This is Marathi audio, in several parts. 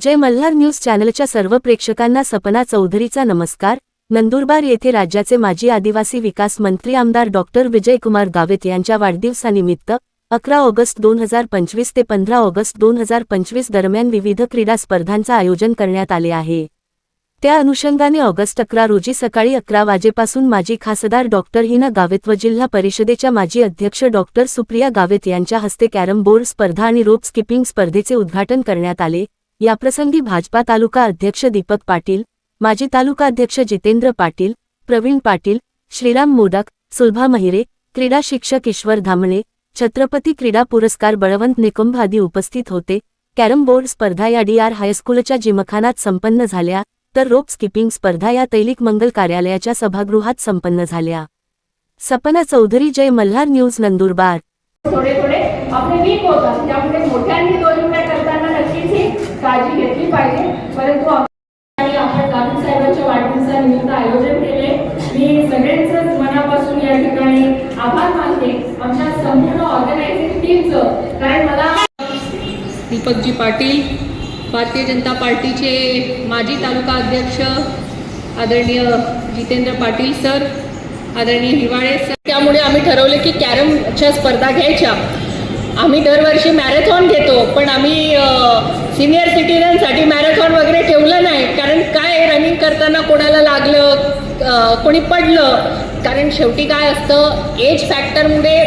जय मल्हार न्यूज चॅनलच्या सर्व प्रेक्षकांना सपना चौधरीचा नमस्कार. नंदुरबार येथे राज्याचे माजी आदिवासी विकास मंत्री आमदार डॉक्टर विजयकुमार गावित यांच्या वाढदिवसानिमित्त अकरा ऑगस्ट दोन हजार पंचवीस ते पंधरा ऑगस्ट दोन हजार पंचवीस दरम्यान विविध क्रीडा स्पर्धांचं आयोजन करण्यात आले आहे. त्या अनुषंगाने ऑगस्ट अकरा रोजी सकाळी अकरा वाजेपासून माजी खासदार डॉक्टर हिना गावित व जिल्हा परिषदेच्या माजी अध्यक्ष डॉक्टर सुप्रिया गावित यांच्या हस्ते कॅरम बोर्ड स्पर्धा आणि रोप स्किपिंग स्पर्धेचे उद्घाटन करण्यात आले. याप्रसंगी भाजपा तालुका अध्यक्ष दीपक पाटील माजी तालुका अध्यक्ष जितेंद्र पाटील प्रवीण पाटील श्रीराम मोडक सुलभा महिरे क्रीडा शिक्षक ईश्वर धामणे छत्रपती क्रीडा पुरस्कार बळवंत निकुंभ आदी उपस्थित होते. कॅरम बोर्ड स्पर्धा या डी आर हायस्कूलच्या जिमखानात संपन्न झाल्या तर रोप स्किपिंग स्पर्धा या तैलिक मंगल कार्यालयाच्या सभागृहात संपन्न झाल्या. सपना चौधरी जय मल्हार न्यूज नंदुरबार. थोडे थोडे आपले वीक होतात त्यामुळे मोठ्यांनी दोन रुपये करताना नक्कीच ही काळजी घेतली पाहिजे. परंतु आणि आपण गावित साहेबांच्या वाढदिवसानिमित्त आयोजन केले. मी सगळ्यांच मनापासून या ठिकाणी आभार मानते. आमच्या संपूर्ण ऑर्गनायझिंग टीमचं कारण मला दीपकजी पाटील भारतीय जनता पार्टीचे माजी तालुका अध्यक्ष आदरणीय जितेंद्र पाटील सर आदरणीय हिवाळे सर. त्यामुळे आम्ही ठरवले की कॅरमच्या स्पर्धा घ्यायच्या. आम्ही दरवर्षी मॅरेथॉन घेतो पण आम्ही सिनियर सिटीजनसाठी मॅरेथॉन वगैरे ठेवलं नाही. कारण काय रनिंग करताना कोणाला लागलं कोणी पडलं? कारण शेवटी काय असतं एज फॅक्टरमुळे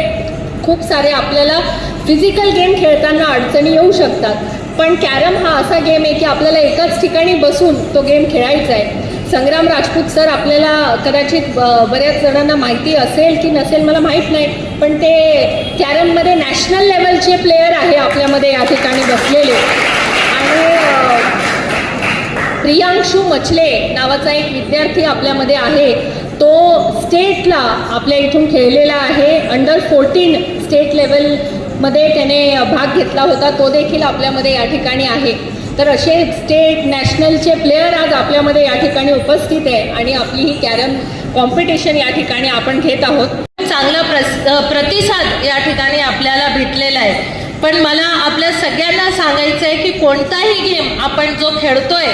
खूप सारे आपल्याला फिजिकल गेम खेळताना अडचणी येऊ शकतात. पण कॅरम हा असा गेम आहे की आपल्याला एकाच ठिकाणी बसून तो गेम खेळायचा आहे. संग्राम राजपूत सर आपल्याला कदाचित बऱ्याच जणांना माहिती असेल की नसेल मला माहीत नाही. पण ते कॅरममध्ये नॅशनल लेवलचे प्लेयर आहे आपल्यामध्ये या ठिकाणी बसलेले. आणि प्रियांशू मचले नावाचा एक विद्यार्थी आपल्यामध्ये आहे. तो स्टेटला आपल्या इथून खेळलेला आहे. अंडर फोर्टीन स्टेट लेवलमध्ये त्याने भाग घेतला होता. तो देखील आपल्यामध्ये या ठिकाणी आहे. तर असे स्टेट नॅशनलचे प्लेयर आज आपल्यामध्ये या ठिकाणी उपस्थित आहे आणि आपली ही कॅरम कॉम्पिटिशन या ठिकाणी आपण घेत आहोत. चांगला प्रस प्रतिसाद या ठिकाणी आपल्याला भेटलेला आहे. पण मला आपल्या सगळ्यांना सांगायचं आहे की कोणताही गेम आपण जो खेळतोय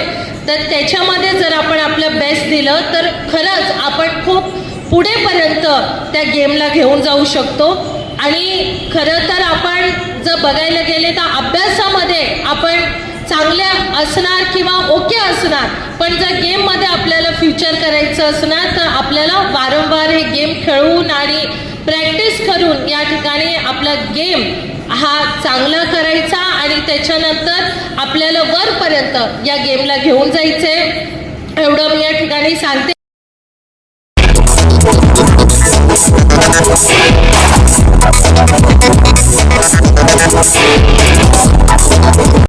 तर त्याच्यामध्ये जर आपण आपलं बेस्ट दिलं तर खरंच आपण खूप पुढेपर्यंत त्या गेमला घेऊन जाऊ शकतो. आणि खरं तर आपण जर बघायला गेले तर अभ्यासामध्ये आपण चांगल्या असणार किंवा ओके असणार पण जर गेममध्ये आपल्याला फ्युचर करायचं असणार तर आपल्याला वारंवार हे गेम खेळून आणि प्रॅक्टिस करून या ठिकाणी आपला गेम हा चांगला करायचा आणि त्याच्यानंतर आपल्याला वरपर्यंत या गेमला घेऊन जायचे. एवढं मी या ठिकाणी सांगते.